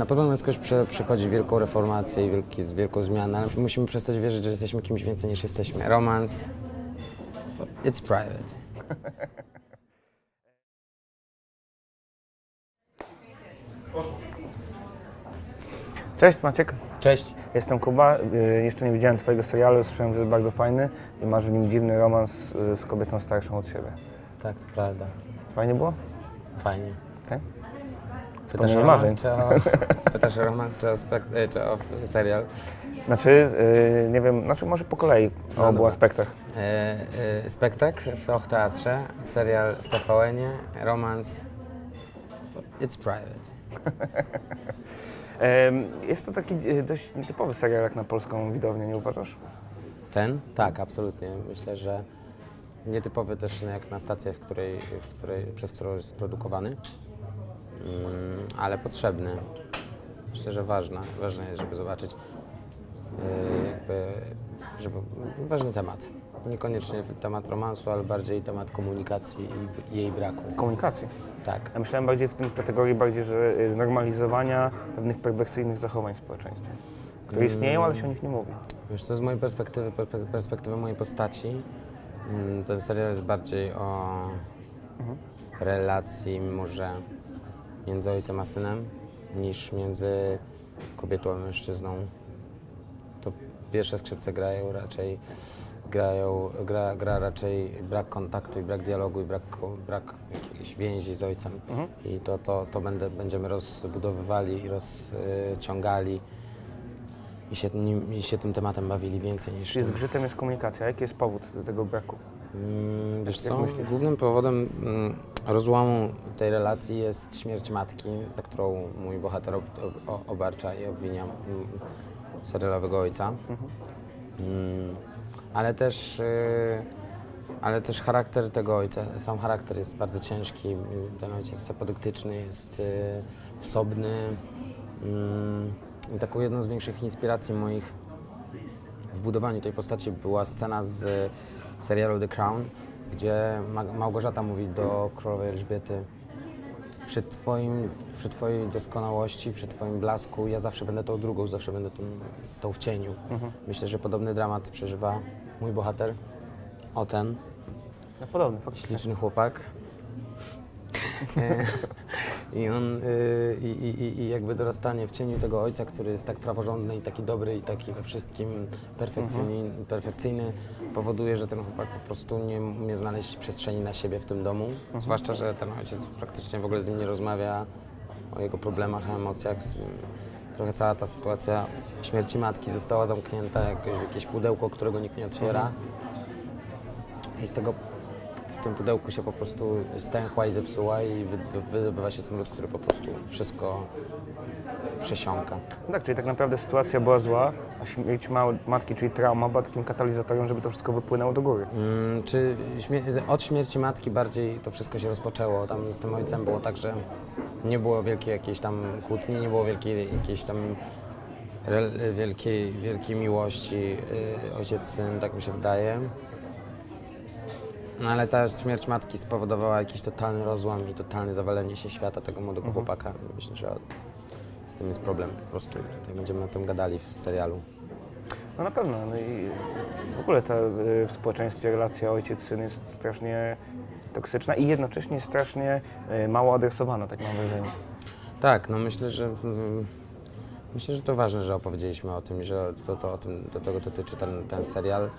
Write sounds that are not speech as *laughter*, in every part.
Na pewno Męskość prze, przechodzi wielką reformację i wielki, wielką zmianę, ale musimy przestać wierzyć, że jesteśmy kimś więcej niż jesteśmy. Romans, it's private. Cześć Maciek, Cześć. jestem Kuba. Y, Jeszcze nie widziałem Twojego serialu, słyszałem, że jest bardzo fajny i masz w nim dziwny romans y, z kobietą starszą od siebie. Tak, to prawda. Fajnie było? Fajnie. Tak? Pytasz o marzeń. czy o, *laughs* pytasz o romans, czy o, spek- e, czy o serial? Znaczy, y, nie wiem, znaczy może po kolei o No obu dobra. aspektach. E, e, spektakl w Och Teatrze, serial w TVN-ie, romans, it's private. *laughs* Jest to taki dość nietypowy serial jak na polską widownię, nie uważasz? Ten? Tak, absolutnie. Myślę, że nietypowy też jak na stację, w której, w której, przez którą jest produkowany, ale potrzebny. Myślę, że ważne. Ważne jest, żeby zobaczyć yy, jakby, żeby, ważny temat. Niekoniecznie temat romansu, ale bardziej temat komunikacji i jej braku. Komunikacji. Tak. Ja myślałem bardziej w tym kategorii bardziej, że y, normalizowania pewnych perwersyjnych zachowań w społeczeństwie, które istnieją, ale się o nich nie mówi. Wiesz co, z mojej perspektywy, per- perspektywy mojej postaci, mm, ten serial jest bardziej o relacji może między ojcem a synem niż między kobietą a mężczyzną. To pierwsze skrzypce grają raczej, grają, gra, gra raczej brak kontaktu i brak dialogu i brak, brak jakiejś więzi z ojcem. I to, to, to będę, będziemy rozbudowywali i rozciągali i się, nim, i się tym tematem bawili więcej niż Czyli tym. zgrzytem jest komunikacja. Jaki jest powód tego braku? Mm, Wiesz Jak co, głównym powodem mm, rozłamu tej relacji jest śmierć matki, za którą mój bohater ob, ob, obarcza i obwinia mm, serialowego ojca. Mm, ale też, y, ale też charakter tego ojca, sam charakter jest bardzo ciężki. Ten ojciec jest apodyktyczny, jest wsobny. I taką jedną z większych inspiracji moich w budowaniu tej postaci była scena z serialu The Crown, gdzie Ma- Małgorzata mówi do królowej Elżbiety przy, twoim, przy twojej doskonałości, przy twoim blasku, ja zawsze będę tą drugą, zawsze będę tym, tą w cieniu. Myślę, że podobny dramat przeżywa mój bohater, o ten No podobny, faktycznie. śliczny chłopak. *laughs* I on y, i, i, jakby dorastanie w cieniu tego ojca, który jest tak praworządny i taki dobry i taki we wszystkim perfekcyjny, perfekcyjny powoduje, że ten chłopak po prostu nie umie znaleźć przestrzeni na siebie w tym domu. Zwłaszcza, że ten ojciec praktycznie w ogóle z nim nie rozmawia o jego problemach, emocjach. Trochę cała ta sytuacja śmierci matki została zamknięta jak jakieś pudełko, którego nikt nie otwiera. I z tego tym pudełku się po prostu stęchła i zepsuła i wy- wydobywa się smród, który po prostu wszystko przesiąka. No tak, czyli tak naprawdę sytuacja była zła, a śmierć ma- matki, czyli trauma, była takim katalizatorem, żeby to wszystko wypłynęło do góry. Mm, czy śmie- od śmierci matki bardziej to wszystko się rozpoczęło? Tam z tym ojcem było tak, że nie było wielkiej jakiejś tam kłótni, nie było wielkiej jakiejś tam wielkiej, wielkiej miłości yy, ojciec-syn, tak mi się wydaje. No ale ta śmierć matki spowodowała jakiś totalny rozłam i totalne zawalenie się świata tego młodego chłopaka. Myślę, że z tym jest problem po prostu i tutaj będziemy o tym gadali w serialu. No na pewno. No i w ogóle ta y, w społeczeństwie relacja ojciec-syn jest strasznie toksyczna i jednocześnie strasznie y, mało adresowana, tak mam wrażenie. Tak, no myślę, że w, myślę, że to ważne, że opowiedzieliśmy o tym, i że to, to, o tym, do tego dotyczy ten, ten serial.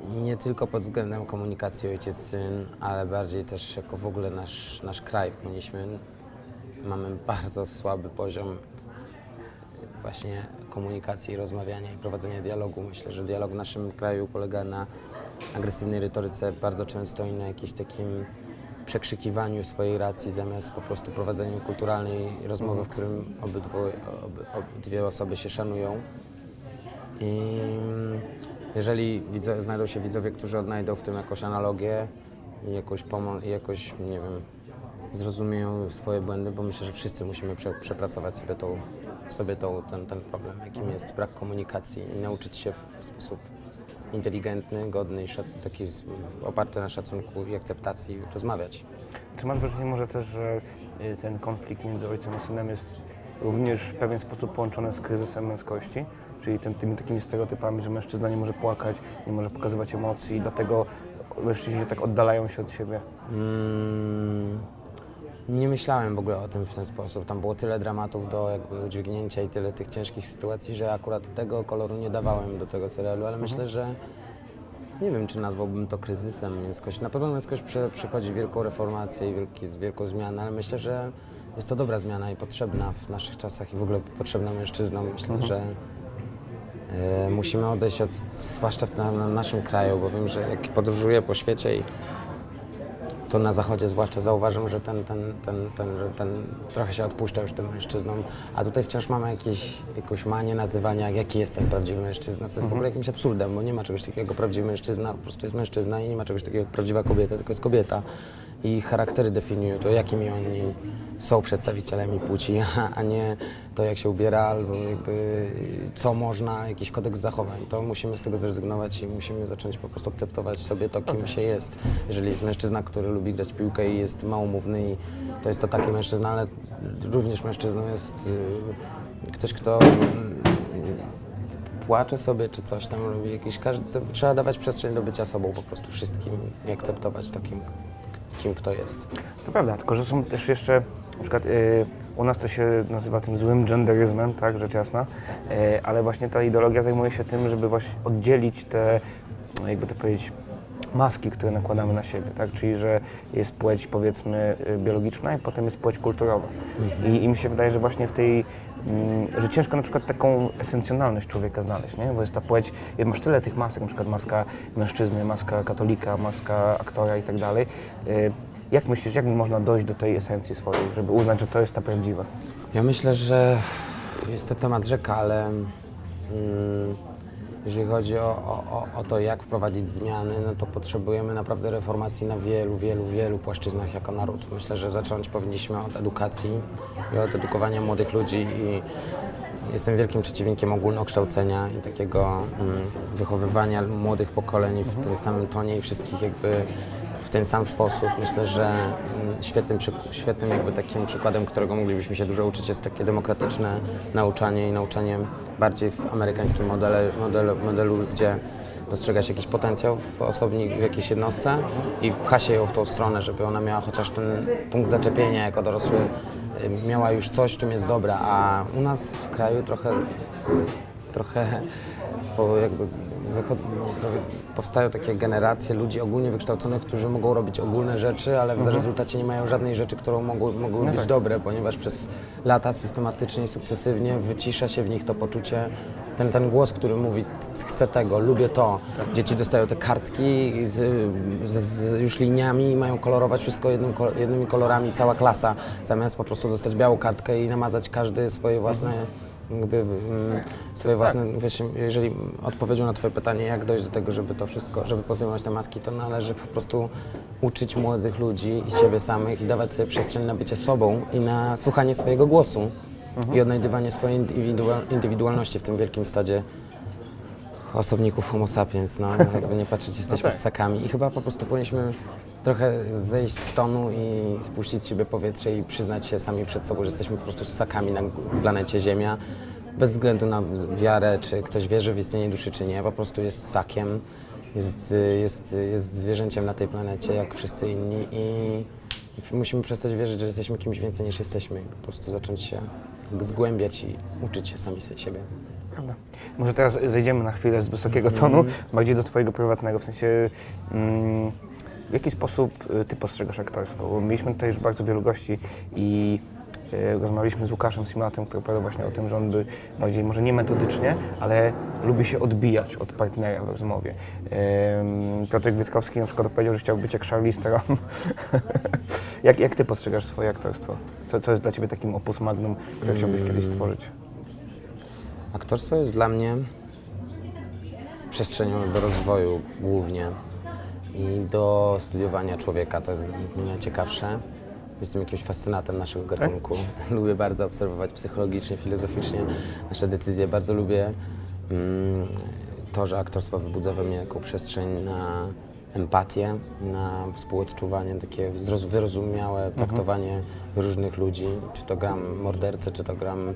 Nie tylko pod względem komunikacji ojciec-syn, ale bardziej też jako w ogóle nasz, nasz kraj. Powinniśmy, mamy bardzo słaby poziom właśnie komunikacji, rozmawiania i prowadzenia dialogu. Myślę, że dialog w naszym kraju polega na agresywnej retoryce bardzo często i na jakimś takim przekrzykiwaniu swojej racji zamiast po prostu prowadzeniu kulturalnej rozmowy, w którym obydwo, ob, obydwie osoby się szanują. I jeżeli widzo, znajdą się widzowie, którzy odnajdą w tym jakąś analogię i jakąś pomoc, i jakoś, nie wiem, zrozumieją swoje błędy, bo myślę, że wszyscy musimy prze, przepracować sobie tą, sobie tą, ten, ten problem, jakim jest brak komunikacji i nauczyć się w sposób inteligentny, godny i szac- taki z- oparty na szacunku i akceptacji rozmawiać. Czy masz wrażenie może też, że y, ten konflikt między ojcem a synem jest również w pewien sposób połączone z kryzysem męskości, czyli tym, tymi takimi stereotypami, że mężczyzna nie może płakać, nie może pokazywać emocji i dlatego mężczyźni tak oddalają się od siebie. Mm, nie myślałem w ogóle o tym w ten sposób. Tam było tyle dramatów do jakby udźwignięcia i tyle tych ciężkich sytuacji, że akurat tego koloru nie dawałem do tego serialu, ale myślę, że nie wiem, czy nazwałbym to kryzysem męskości. Na pewno męskość prze, przechodzi wielką reformację i wielki, wielką zmianę, ale myślę, że jest to dobra zmiana i potrzebna w naszych czasach i w ogóle potrzebna mężczyznom. Myślę, że e, musimy odejść od, zwłaszcza w na, na naszym kraju, bo wiem, że jak podróżuję po świecie i to na zachodzie zwłaszcza zauważam, że ten, ten, ten, ten, ten trochę się odpuszcza już tym mężczyznom, a tutaj wciąż mamy jakieś, jakąś manię nazywania, jaki jest ten prawdziwy mężczyzna, co jest w ogóle jakimś absurdem, bo nie ma czegoś takiego jak prawdziwy mężczyzna, po prostu jest mężczyzna i nie ma czegoś takiego jak prawdziwa kobieta, tylko jest kobieta. I charaktery definiują to, jakimi oni są przedstawicielami płci, a- *laughs* a nie to, jak się ubiera, albo jakby co można, jakiś kodeks zachowań. To musimy z tego zrezygnować i musimy zacząć po prostu akceptować w sobie to, kim się jest. Jeżeli jest mężczyzna, który lubi grać w piłkę i jest małomówny i to jest to taki mężczyzna, ale również mężczyzną jest y, ktoś, kto y, płacze sobie czy coś tam robi, jakiś każdy, trzeba dawać przestrzeń do bycia sobą po prostu wszystkim i akceptować takim, kim kto jest. To prawda, tylko że są też jeszcze, na przykład y, u nas to się nazywa tym złym genderyzmem, tak, rzecz jasna, y, ale właśnie ta ideologia zajmuje się tym, żeby właśnie oddzielić te, no, jakby to powiedzieć, maski, które nakładamy na siebie, tak, czyli że jest płeć powiedzmy y, biologiczna i potem jest płeć kulturowa. I, I mi się wydaje, że właśnie w tej, że ciężko na przykład taką esencjonalność człowieka znaleźć, nie? bo jest ta płeć, masz tyle tych masek, na przykład maska mężczyzny, maska katolika, maska aktora i tak dalej. Y, Jak myślisz, jak można dojść do tej esencji swojej, żeby uznać, że to jest ta prawdziwa? Ja myślę, że jest to temat rzeka, ale mm, jeżeli chodzi o, o, o- to, jak wprowadzić zmiany, no to potrzebujemy naprawdę reformacji na wielu, wielu, wielu płaszczyznach jako naród. Myślę, że zacząć powinniśmy od edukacji i od edukowania młodych ludzi i jestem wielkim przeciwnikiem ogólnokształcenia i takiego mm, wychowywania młodych pokoleń w tym samym tonie i wszystkich jakby w ten sam sposób. Myślę, że mm, świetnym, świetnym jakby takim przykładem, którego moglibyśmy się dużo uczyć, jest takie demokratyczne nauczanie i nauczanie bardziej w amerykańskim modele, modelu, modelu gdzie dostrzega się jakiś potencjał w osobnik, w jakiejś jednostce i pcha się ją w tą stronę, żeby ona miała chociaż ten punkt zaczepienia jako dorosły, y, miała już coś, czym jest dobra, a u nas w kraju trochę trochę jakby powstają takie generacje ludzi ogólnie wykształconych, którzy mogą robić ogólne rzeczy, ale w rezultacie nie mają żadnej rzeczy, którą mogły, mogły być dobre, ponieważ przez lata systematycznie i sukcesywnie wycisza się w nich to poczucie, ten, ten głos, który mówi "C- chcę tego, lubię to. Dzieci dostają te kartki z, z, z już liniami i mają kolorować wszystko jednym, jednymi kolorami, cała klasa, zamiast po prostu dostać białą kartkę i namazać każdy swoje własne jakby mm, swoje własne, wiesz, jeżeli odpowiedzią na twoje pytanie, jak dojść do tego, żeby to wszystko, żeby pozdejmować te maski, to należy po prostu uczyć młodych ludzi i siebie samych i dawać sobie przestrzeń na bycie sobą i na słuchanie swojego głosu i odnajdywanie swojej indywidua- indywidualności w tym wielkim stadzie osobników homo sapiens, no jakby nie patrzeć, jesteśmy tak. ssakami i chyba po prostu powinniśmy trochę zejść z tonu i spuścić z siebie powietrze i przyznać się sami przed sobą, że jesteśmy po prostu ssakami na planecie Ziemia, bez względu na wiarę, czy ktoś wierzy w istnienie duszy, czy nie, po prostu jest ssakiem, jest, jest, jest zwierzęciem na tej planecie, jak wszyscy inni i musimy przestać wierzyć, że jesteśmy kimś więcej niż jesteśmy po prostu zacząć się zgłębiać i uczyć się sami siebie. Prawda. Może teraz zejdziemy na chwilę z wysokiego tonu, bardziej do Twojego prywatnego, w sensie mm, w jaki sposób y, Ty postrzegasz aktorstwo? Bo mieliśmy tutaj już bardzo wielu gości i y, rozmawialiśmy z Łukaszem Simatem, który opowiadał właśnie o tym, że on by bardziej, może nie metodycznie, ale lubi się odbijać od partnera w rozmowie. Piotr Kwiatkowski na przykład powiedział, że chciał być jak Charlize Theron. *laughs* jak, jak Ty postrzegasz swoje aktorstwo? Co, co jest dla Ciebie takim opus magnum, które chciałbyś kiedyś stworzyć? Aktorstwo jest dla mnie przestrzenią do rozwoju głównie i do studiowania człowieka. To jest dla mnie najciekawsze. Jestem jakimś fascynatem naszego gatunku. *laughs* Lubię bardzo obserwować psychologicznie, filozoficznie nasze decyzje. Bardzo lubię mm, to, że aktorstwo wybudza we mnie taką przestrzeń na empatię, na współodczuwanie, takie wyrozumiałe traktowanie różnych ludzi. Czy to gram mordercę, czy to gram e,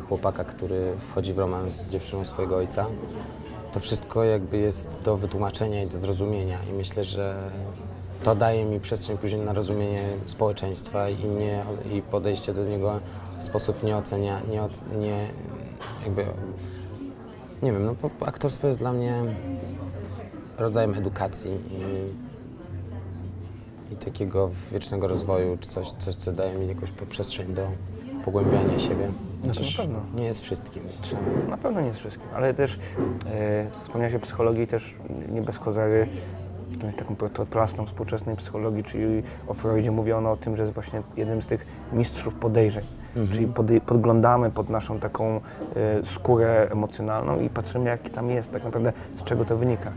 chłopaka, który wchodzi w romans z dziewczyną swojego ojca. To wszystko jakby jest do wytłumaczenia i do zrozumienia i myślę, że to daje mi przestrzeń później na rozumienie społeczeństwa i, nie, i podejście do niego w sposób nie ocenia, nie, nie jakby, nie wiem, no aktorstwo jest dla mnie rodzajem edukacji i, i takiego wiecznego rozwoju, czy coś, coś, co daje mi jakąś przestrzeń do pogłębiania siebie. No Chociaż na pewno. nie jest wszystkim. Trzeba. Na pewno nie z wszystkim, ale też e, wspomniałeś o psychologii też nie bez kozery, jakąś taką protoplastą współczesnej psychologii, czyli o Freudzie mówiono o tym, że jest właśnie jednym z tych mistrzów podejrzeń. Czyli pody, podglądamy pod naszą taką e, skórę emocjonalną i patrzymy, jaki tam jest, tak naprawdę z czego to wynika.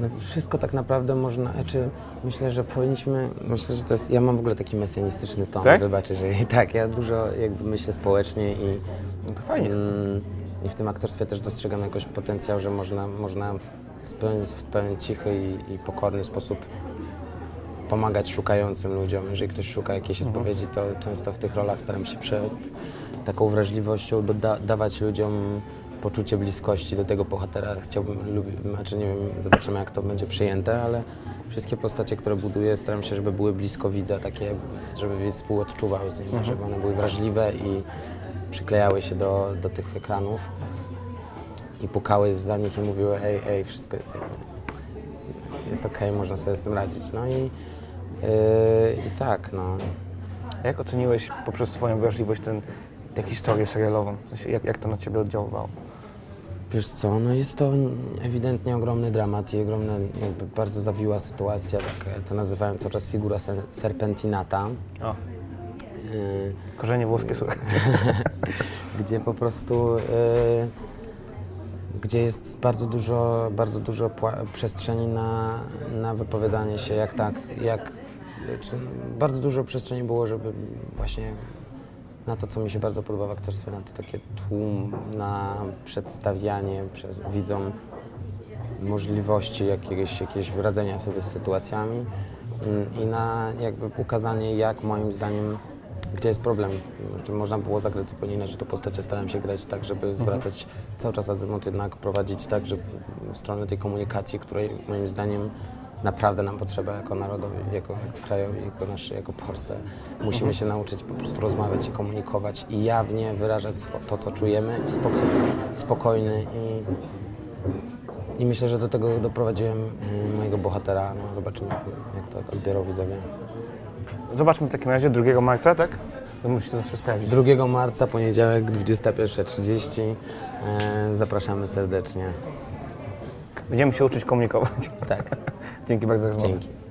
No wszystko tak naprawdę można, czy myślę, że powinniśmy, myślę, że to jest, ja mam w ogóle taki mesjanistyczny ton, Tak? wybaczę, że *laughs* tak, ja dużo jakby myślę społecznie i, No to fajnie. mm, i w tym aktorstwie też dostrzegam jakoś potencjał, że można, można w pewien, w pewien cichy i, i pokorny sposób pomagać szukającym ludziom. Jeżeli ktoś szuka jakiejś odpowiedzi, to często w tych rolach staram się prze, taką wrażliwością da, dawać ludziom poczucie bliskości do tego bohatera. Chciałbym, znaczy nie wiem, zobaczymy jak to będzie przyjęte, ale wszystkie postacie, które buduję, staram się, żeby były blisko widza, takie, żeby widz współodczuwał z nimi, żeby one były wrażliwe i przyklejały się do, do tych ekranów i pukały za nich i mówiły ej, ej, wszystko jest jest okej, można sobie z tym radzić. No i, yy, i tak, no. Jak oceniłeś poprzez swoją wrażliwość ten, tę historię serialową? W sensie, jak, jak to na Ciebie oddziaływało? Wiesz co, no jest to ewidentnie ogromny dramat i ogromna, jakby bardzo zawiła sytuacja, tak to nazywałem cały czas figura se- serpentinata, O, yy, korzenie włoskie, słuchaj. *laughs* gdzie po prostu, yy, gdzie jest bardzo dużo, bardzo dużo przestrzeni na, na wypowiadanie się, jak tak, jak, czy bardzo dużo przestrzeni było, żeby właśnie na to, co mi się bardzo podoba w aktorstwie, na to takie tłum, na przedstawianie przez widzom możliwości jakiegoś, jakiegoś radzenia sobie z sytuacjami mm, i na jakby ukazanie, jak moim zdaniem, gdzie jest problem. Czy można było zagrać zupełnie inaczej, to postacie starałem się grać tak, żeby zwracać cały czas azymut, jednak prowadzić tak, żeby w stronę tej komunikacji, której moim zdaniem naprawdę nam potrzeba jako narodowi, jako, jako krajowi, jako naszej, jako Polsce. Musimy się nauczyć po prostu rozmawiać i komunikować i jawnie wyrażać to, co czujemy w sposób spokojny i i myślę, że do tego doprowadziłem y, mojego bohatera. No, zobaczymy, jak, jak to odbiorą widzowie. Zobaczmy w takim razie 2 marca, tak? To musi się zawsze sprawdzić. 2 marca, poniedziałek, 21.30. E, zapraszamy serdecznie. Będziemy się uczyć komunikować. Tak, *laughs* Dzięki bardzo za rozmowę. dzięki.